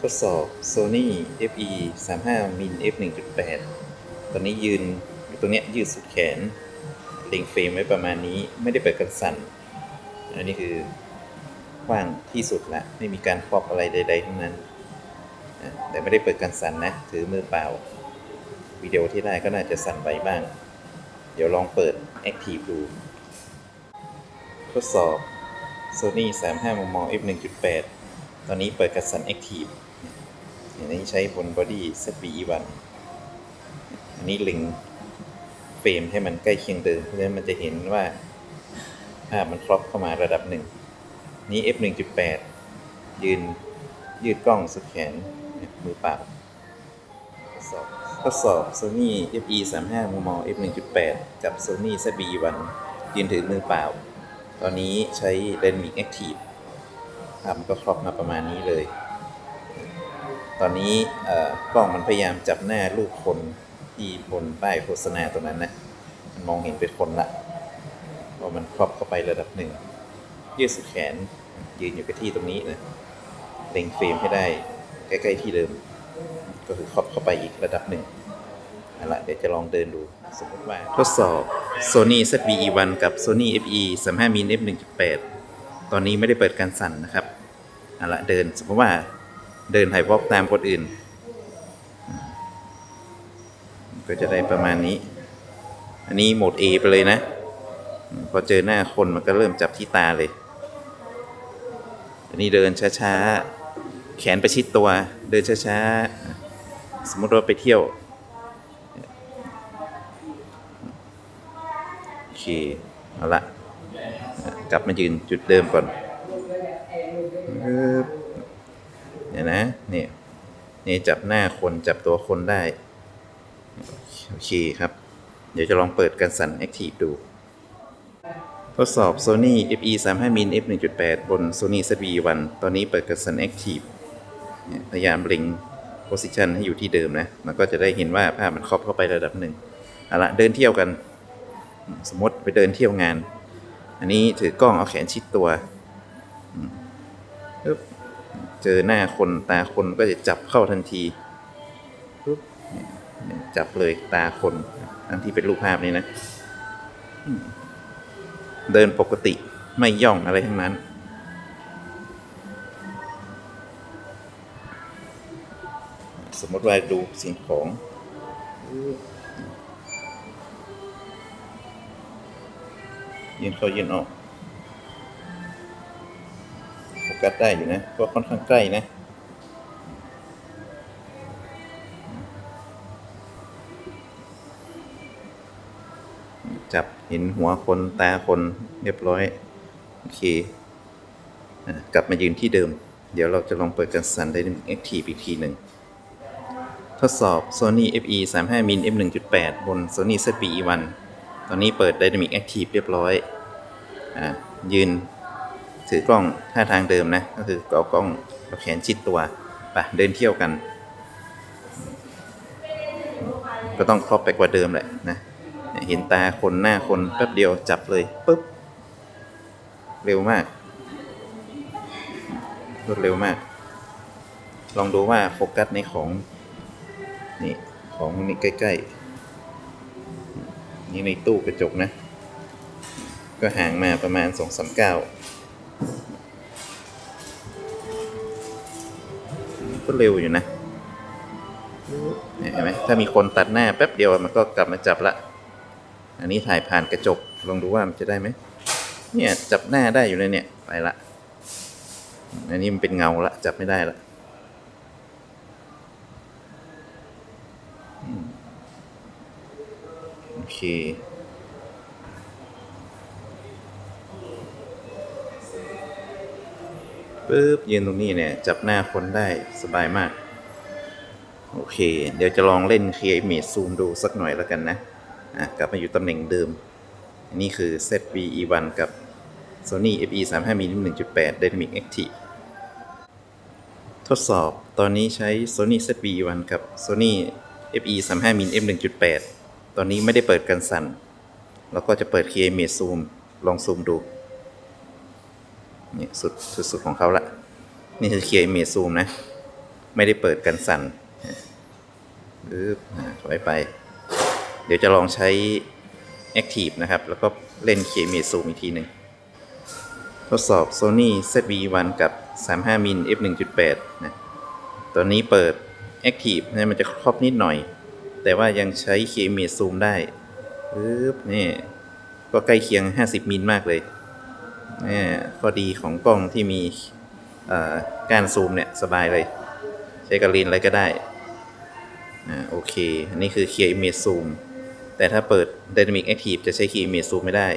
ทดสอบ Sony FE 35 min f 1.8 ตอนนี้ยืนอยู่ตรงเนี้ยยืดสุดแขน เล็งเฟรมไว้ประมาณนี้ไม่ได้เปิดกันสั่น อันนี้คือกว้างที่สุดละ ไม่มีการครอบอะไรใด ๆ ทั้งนั้น แต่ไม่ได้เปิดกันสั่นนะ ถือมือเปล่า วิดีโอที่ได้ก็น่าจะสั่นไหวบ้าง เดี๋ยวลองเปิด Active ดู ทดสอบ Sony 35มม f 1.8ตอนนี้เปิดกระสัน Active อันนี้ใช้บน Body ZB-E1 อันนี้ล็งเฟรมให้มันใกล้เคียงเดิมเพราะฉะนั้นมันจะเห็นว่าภาพมันครอบเข้ามาระดับหนึ่งนี้ f 1.8 ยืนยืดกล้องสุดแขนมือเปล่าทดสอบทดสอบ Sony FE 35มม f 1.8 กับ Sony ZB-E1 ยืนถือมือเปล่า ตอนนี้ใช้ Dynamic Active ภาพมันก็ครอบมาประมาณนี้เลย ตอนนี้กล้องมันพยายามจับหน้ารูปคนที่บนป้ายโฆษณาตรงนั้นนะมันมองเห็นเป็นคนละเพรามันครอบเข้าไประดับหนึ่งยืดสุดแขนยืนอยู่กับที่ตรงนี้นะเล็งเฟรมให้ได้ใกล้ๆที่เดิม ก็คือครอบเข้าไปอีกระดับหนึ่งเอาละเดี๋ยวจะลองเดินดูสมมติว่าทดสอบ Sony ZV-E1 กับ Sony FE 35 min f 1.8ตอนนี้ไม่ได้เปิดการสั่นนะครับเอาละเดินสมมติว่า เดินถ่ายวอล์กตามคนอื่น ก็จะได้ประมาณนี้ อันนี้โหมด A ไปเลยนะ พอเจอหน้าคนมันก็เริ่มจับที่ตาเลย อันนี้เดินช้าๆ แขนประชิดตัว เดินช้าๆ สมมติว่าไปเที่ยว โอเค เอาละ กลับมายืนจุดเดิมก่อน เนี่ยนะเนี่ยนี่จับหน้าคนจับตัวคนได้ โอเคครับ เดี๋ยวจะลองเปิดกันสั่น Active ดู ทดสอบ Sony FE 35 min f 1.8 บน Sony ZV-1 ตอนนี้เปิดกันสั่น Active พยายามเล็ง position ให้อยู่ที่เดิมนะ มันก็จะได้เห็นว่าภาพมันครอบเข้าไประดับหนึ่งเอาละเดินเที่ยวกัน สมมติไปเดินเที่ยวงาน อันนี้ถือกล้องเอาแขนชิดตัว เจอหน้าคนตาคนก็จะจับเข้าทันทีปึ๊บจับเลยตาคนทั้งที่เป็นรูปภาพนี้นะ เดินปกติไม่ย่องอะไรทั้งนั้น สมมติว่าดูสิ่งของยืนเข้ายืนออก กัสได้อยู่นะเพราะค่อนข้างใกล้นะจับเห็นหัวคนตาคนเรียบร้อย โอเคกลับมายืนที่เดิม เดี๋ยวเราจะลองเปิดกันสัน Dynamic Active อีกทีหนึ่ง ทดสอบ Sony FE 35 min f 1.8 บน Sony ZV-E1 ตอนนี้เปิด Dynamic Active เรียบร้อยอยืน ถือกล้องท่าทางเดิมนะ ก็คือเอากล้องเอาแขนชิดตัวไปเดินเที่ยวกัน ก็ต้องครอบไปกว่าเดิมแหละนะเห็นตาคนหน้าคนแป๊บเดียวจับเลยปุ๊บ เร็วมากรวดเร็วมาก ลองดูว่าโฟกัสในของนี่ของนี่ใกล้ๆ นี่ในตู้กระจกนะ ก็ห่างมาประมาณสองสามเก้า ก็เร็วอยู่นะเนี่ยเห็นไหมถ้ามีคนตัดหน้าแป๊บเดียวมันก็กลับมาจับละ อันนี้ถ่ายผ่านกระจกลองดูว่ามันจะได้ไหมเนี่ยจับหน้าได้อยู่เลยเนี่ยไปละ อันนี้มันเป็นเงาละจับไม่ได้ละโอเค ปึ๊บยืนตรงนี้เนี่ย จับหน้าคนได้สบายมาก โอเค เดี๋ยวจะลองเล่น Create Image Zoom ดูสักหน่อยแล้วกันนะ อะ กลับมาอยู่ตำแหน่งเดิม อันนี้คือ ZV-E1 กับ Sony FE 35 mm 1.8 Dynamic Active ทดสอบตอนนี้ใช้ Sony ZV-E1 กับ Sony FE 35 mm f 1.8ตอนนี้ไม่ได้เปิดกันสั่น แล้วก็จะเปิด Create Image Zoom ลองซูมดู นี่สุดสุดสดของเขาละ นี่คือ Create Image Zoom นะ ไม่ได้เปิดกันสั่นปึ๊บอ่าถอยไป เดี๋ยวจะลองใช้ Active นะครับ แล้วก็เล่น KMA Zoom อีกทีหนึ่ง ทดสอบ Sony ZV-1 กับ 35 มิล f 1.8นะตัวนี้เปิด Active นะมันจะครอบนิดหน่อย แต่ว่ายังใช้ KMA Zoom ได้ปึ๊บนี่ก็ใกล้เคียง 50 มิลมากเลย ข้อดีของกล้องที่มีการซูมเนี่ยสบายเลย ใช้กระลีนอะไรก็ได้อ่าโอเค อันนี้คือ Clear Image Zoom แต่ถ้าเปิด Dynamic Active จะใช้ Clear Image Zoom ไม่ได้